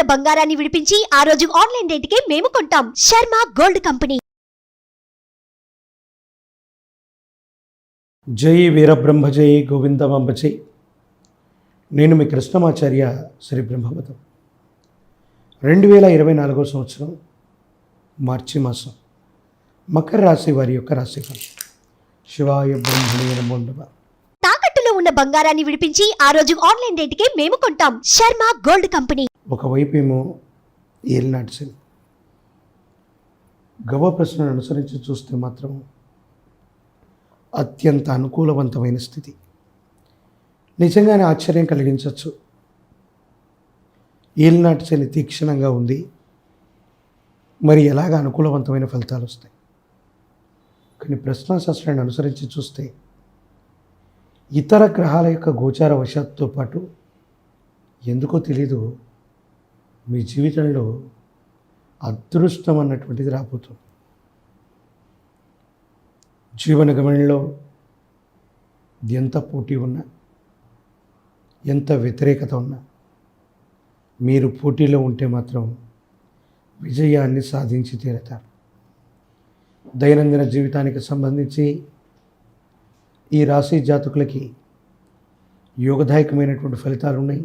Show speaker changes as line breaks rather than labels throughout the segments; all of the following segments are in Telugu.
ఉన్న బంగారాన్ని విడిపించి ఆ రోజు ఆన్లైన్ రేటుకే మేము కొంటాం. Sharma gold company.
జై వీరబ్రహ్మ జై గోవిందమాంబ జై. నేను మీ కృష్ణమాచార్య శ్రీ బ్రహ్మవతం. రెండు వేల ఇరవై నాలుగో సంవత్సరం మార్చి మాసం. మకర రాశి వారి యొక్క రాశిఫలం శివాయ బ్రహ్మణి
తాకట్టులో ఉన్న బంగారాన్ని విడిపించి ఆ రోజు ఆన్లైన్ రేటుకే మేము కొంటాం. Sharma gold company.
ఒకవైపు ఏమో ఏలినాటి శని గవ ప్రశ్నను అనుసరించి చూస్తే మాత్రం అత్యంత అనుకూలవంతమైన స్థితి. నిజంగానే ఆశ్చర్యం కలిగించవచ్చు. ఏలినాటి శని తీక్షణంగా ఉంది. మరి ఎలాగ అనుకూలవంతమైన ఫలితాలు వస్తాయి? కానీ ప్రశ్నాశాస్త్రాన్ని అనుసరించి చూస్తే ఇతర గ్రహాల యొక్క గోచార వశాత్తో పాటు ఎందుకో తెలీదు. మీ జీవితంలో అదృష్టం అన్నటువంటిది రాబోతుంది. జీవన గమనంలో ఎంత పోటీ ఉన్నా ఎంత వ్యతిరేకత ఉన్నా మీరు పోటీలో ఉంటే మాత్రం విజయాన్ని సాధించి తీరతారు. దైనందిన జీవితానికి సంబంధించి ఈ రాశి జాతకులకి యోగదాయకమైనటువంటి ఫలితాలు ఉన్నాయి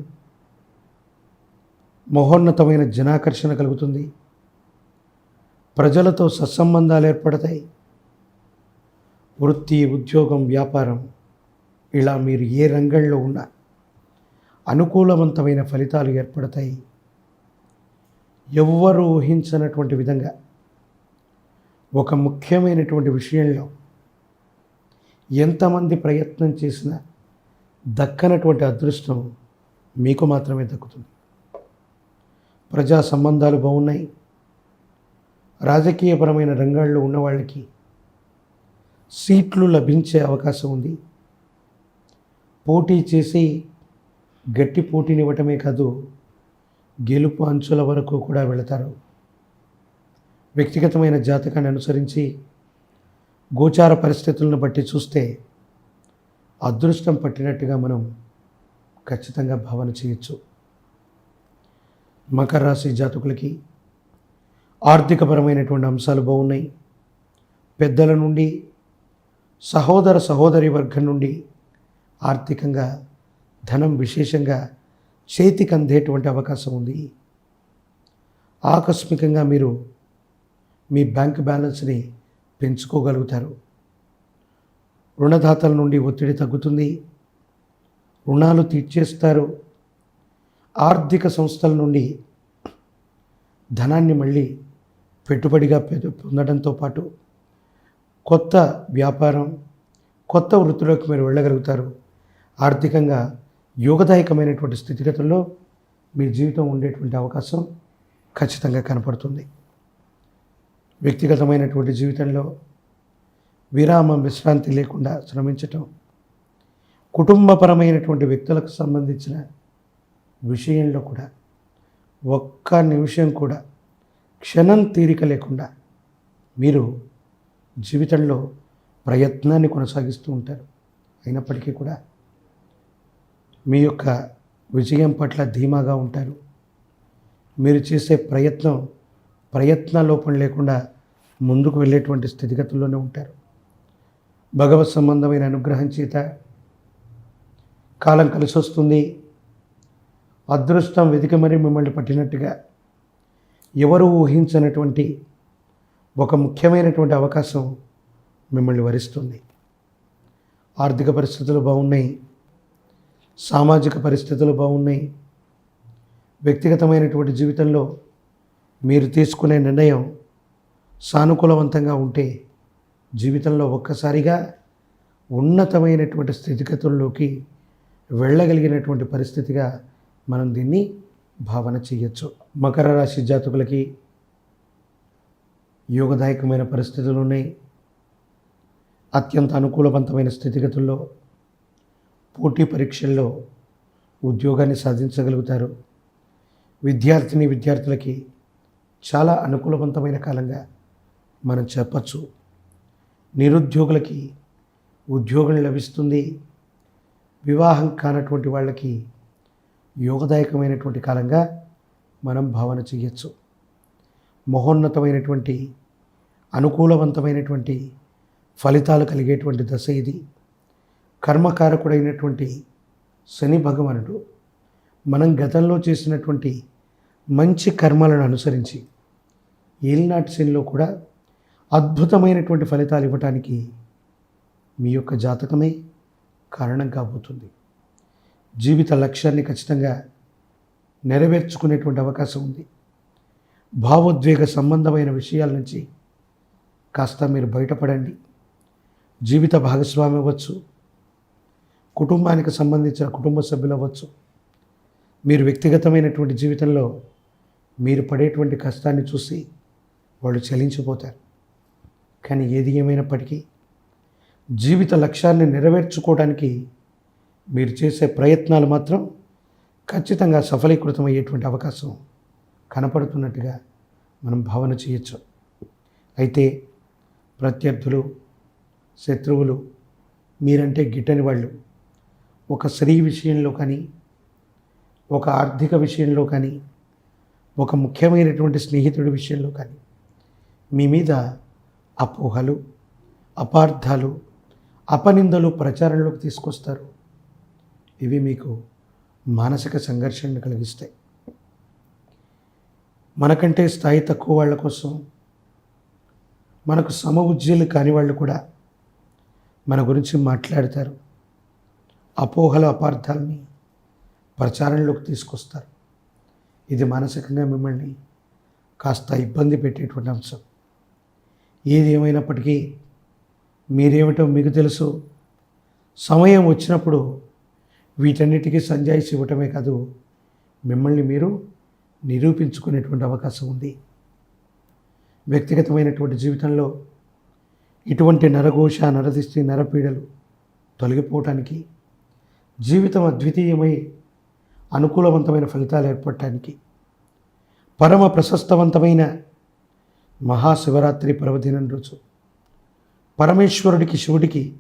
మహోన్నతమైన జనాకర్షణ కలుగుతుంది. ప్రజలతో సత్సంబంధాలు ఏర్పడతాయి. వృత్తి ఉద్యోగం వ్యాపారం ఇలా మీరు ఏ రంగంలో ఉన్నా అనుకూలవంతమైన ఫలితాలు ఏర్పడతాయి. ఎవ్వరూ ఊహించనటువంటి విధంగా ఒక ముఖ్యమైనటువంటి విషయంలో ఎంతమంది ప్రయత్నం చేసినా దక్కనటువంటి అదృష్టం మీకు మాత్రమే దక్కుతుంది. ప్రజా సంబంధాలు బాగున్నాయి. రాజకీయపరమైన రంగాల్లో ఉన్నవాళ్ళకి సీట్లు లభించే అవకాశం ఉంది. పోటీ చేసి గట్టి పోటీనివ్వటమే కాదు గెలుపు అంచుల వరకు కూడా వెళతారు. వ్యక్తిగతమైన జాతకాన్ని అనుసరించి గోచార పరిస్థితులను బట్టి చూస్తే అదృష్టం పట్టినట్టుగా మనం ఖచ్చితంగా భావన చేయొచ్చు. మకర రాశి జాతకులకి ఆర్థికపరమైనటువంటి అంశాలు బాగున్నాయి. పెద్దల నుండి సహోదర సహోదరి వర్గం నుండి ఆర్థికంగా ధనం విశేషంగా చేతికి అందేటువంటి అవకాశం ఉంది. ఆకస్మికంగా మీరు మీ బ్యాంక్ బ్యాలెన్స్ని పెంచుకోగలుగుతారు. రుణదాతల నుండి ఒత్తిడి తగ్గుతుంది. రుణాలు తీర్చేస్తారు. ఆర్థిక సంస్థల నుండి ధనాన్ని మళ్ళీ పెట్టుబడిగా పొందడంతో పాటు కొత్త వ్యాపారం కొత్త వృత్తిలోకి మీరు వెళ్ళగలుగుతారు. ఆర్థికంగా యోగదాయకమైనటువంటి స్థితిగతుల్లో మీ జీవితం ఉండేటువంటి అవకాశం ఖచ్చితంగా కనపడుతుంది. వ్యక్తిగతమైనటువంటి జీవితంలో విరామం విశ్రాంతి లేకుండా శ్రమించటం కుటుంబపరమైనటువంటి వ్యక్తులకు సంబంధించిన విషయంలో కూడా ఒక్క నిమిషం కూడా క్షణం తీరిక లేకుండా మీరు జీవితంలో ప్రయత్నాన్ని కొనసాగిస్తూ ఉంటారు. అయినప్పటికీ కూడా మీ యొక్క విజయం పట్ల ధీమాగా ఉంటారు. మీరు చేసే ప్రయత్నం ప్రయత్న లోపం లేకుండా ముందుకు వెళ్ళేటువంటి స్థితిగతుల్లోనే ఉంటారు. భగవత్ సంబంధమైన అనుగ్రహం చేత కాలం కలిసి వస్తుంది అదృష్టం వెతికి మరీ మిమ్మల్ని పట్టినట్టుగా ఎవరు ఊహించనటువంటి ఒక ముఖ్యమైనటువంటి అవకాశం మిమ్మల్ని వరిస్తుంది. ఆర్థిక పరిస్థితులు బాగున్నాయి. సామాజిక పరిస్థితులు బాగున్నాయి. వ్యక్తిగతమైనటువంటి జీవితంలో మీరు తీసుకునే నిర్ణయం సానుకూలవంతంగా ఉంటే జీవితంలో ఒక్కసారిగా ఉన్నతమైనటువంటి స్థితిగతుల్లోకి వెళ్ళగలిగినటువంటి పరిస్థితిగా మనం దీన్ని భావన చేయొచ్చు. మకర రాశి జాతకులకి యోగదాయకమైన పరిస్థితులు ఉన్నాయి. అత్యంత అనుకూలవంతమైన స్థితిగతుల్లో పోటీ పరీక్షల్లో ఉద్యోగాన్ని సాధించగలుగుతారు. విద్యార్థిని విద్యార్థులకి చాలా అనుకూలవంతమైన కాలంగా మనం చెప్పచ్చు. నిరుద్యోగులకి ఉద్యోగం లభిస్తుంది. వివాహం కానటువంటి వాళ్ళకి యోగదాయకమైనటువంటి కాలంగా మనం భావన చేయొచ్చు. మహోన్నతమైనటువంటి అనుకూలవంతమైనటువంటి ఫలితాలు కలిగేటువంటి దశ ఇది. కర్మకారకుడైనటువంటి శని భగవానుడు మనం గతంలో చేసినటువంటి మంచి కర్మలను అనుసరించి ఏలినాటి శనిలో కూడా అద్భుతమైనటువంటి ఫలితాలు ఇవ్వటానికి మీ యొక్క జాతకమే కారణం కాబోతుంది. జీవిత లక్ష్యాన్ని ఖచ్చితంగా నెరవేర్చుకునేటువంటి అవకాశం ఉంది. భావోద్వేగ సంబంధమైన విషయాల నుంచి కాస్త మీరు బయటపడండి. జీవిత భాగస్వామి అవ్వచ్చు. కుటుంబానికి సంబంధించిన కుటుంబ సభ్యులు అవ్వచ్చు. మీరు వ్యక్తిగతమైనటువంటి జీవితంలో మీరు పడేటువంటి కష్టాన్ని చూసి వాళ్ళు చలించిపోతారు. కానీ ఏది ఏమైనప్పటికీ జీవిత లక్ష్యాన్ని నెరవేర్చుకోవడానికి మీరు చేసే ప్రయత్నాలు మాత్రం ఖచ్చితంగా సఫలీకృతం అయ్యేటువంటి అవకాశం కనపడుతున్నట్టుగా మనం భావన చేయొచ్చు. అయితే ప్రత్యర్థులు శత్రువులు మీరంటే గిట్టని వాళ్ళు ఒక స్త్రీ విషయంలో కానీ ఒక ఆర్థిక విషయంలో కానీ ఒక ముఖ్యమైనటువంటి స్నేహితుడి విషయంలో కానీ మీ మీద అపోహలు అపార్థాలు అపనిందలు ప్రచారంలోకి తీసుకొస్తారు. ఇవి మీకు మానసిక సంఘర్షణను కలిగిస్తాయి. మనకంటే స్థాయి తక్కువ వాళ్ళ కోసం మనకు సమ ఉజ్జీలు కాని వాళ్ళు కూడా మన గురించి మాట్లాడతారు అపోహల అపార్థాలని ప్రచారంలోకి తీసుకొస్తారు. ఇది మానసికంగా మిమ్మల్ని కాస్త ఇబ్బంది పెట్టేటువంటి అంశం. ఏది ఏమైనప్పటికీ మీరేమిటో మీకు తెలుసు. సమయం వచ్చినప్పుడు వీటన్నిటికీ సంజాయిషి ఇవ్వటమే కాదు మిమ్మల్ని మీరు నిరూపించుకునేటువంటి అవకాశం ఉంది. వ్యక్తిగతమైనటువంటి జీవితంలో ఇటువంటి నరఘోష నరదిష్టి నరపీడలు తొలగిపోవటానికి జీవితం అద్వితీయమై అనుకూలవంతమైన ఫలితాలు ఏర్పడటానికి పరమ ప్రశస్తవంతమైన మహాశివరాత్రి పర్వదినం రోజు పరమేశ్వరుడికి శివుడికి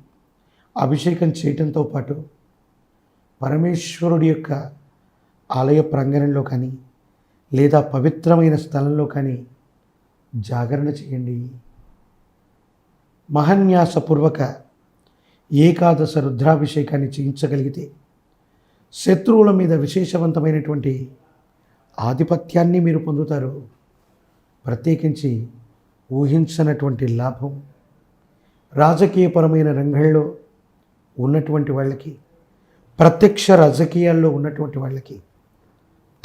అభిషేకం చేయటంతో పాటు పరమేశ్వరుడి యొక్క ఆలయ ప్రాంగణంలో కానీ లేదా పవిత్రమైన స్థలంలో కానీ జాగరణ చేయండి. మహన్యాసపూర్వక ఏకాదశ రుద్రాభిషేకాన్ని చేయించగలిగితే శత్రువుల మీద విశేషవంతమైనటువంటి ఆధిపత్యాన్ని మీరు పొందుతారు. ప్రత్యేకించి ఊహించనటువంటి లాభం రాజకీయపరమైన రంగంలో ఉన్నటువంటి వాళ్ళకి ప్రత్యక్ష రాజకీయాల్లో ఉన్నటువంటి వాళ్ళకి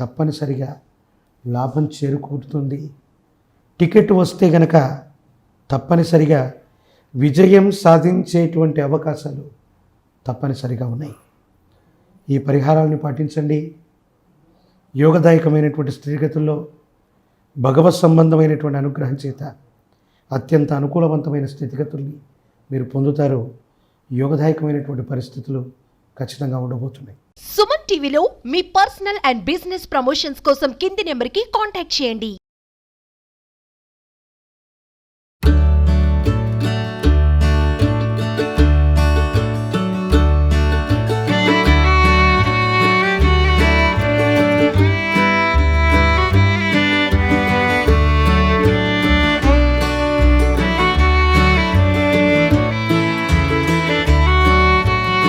తప్పనిసరిగా లాభం చేరుకుంటుంది టికెట్ వస్తే గనక తప్పనిసరిగా విజయం సాధించేటువంటి అవకాశాలు తప్పనిసరిగా ఉన్నాయి. ఈ పరిహారాలను పాటించండి. యోగదాయకమైనటువంటి స్థితిగతుల్లో భగవత్ సంబంధమైనటువంటి అనుగ్రహం చేత అత్యంత అనుకూలవంతమైన స్థితిగతుల్ని మీరు పొందుతారు. యోగదాయకమైనటువంటి పరిస్థితులు ఖచ్చితంగా ఉండబోతున్నాయి.
సుమన్ టీవీలో మీ పర్సనల్ అండ్ బిజినెస్ ప్రమోషన్స్ కోసం కింది నెంబర్కి కాంటాక్ట్ చేయండి.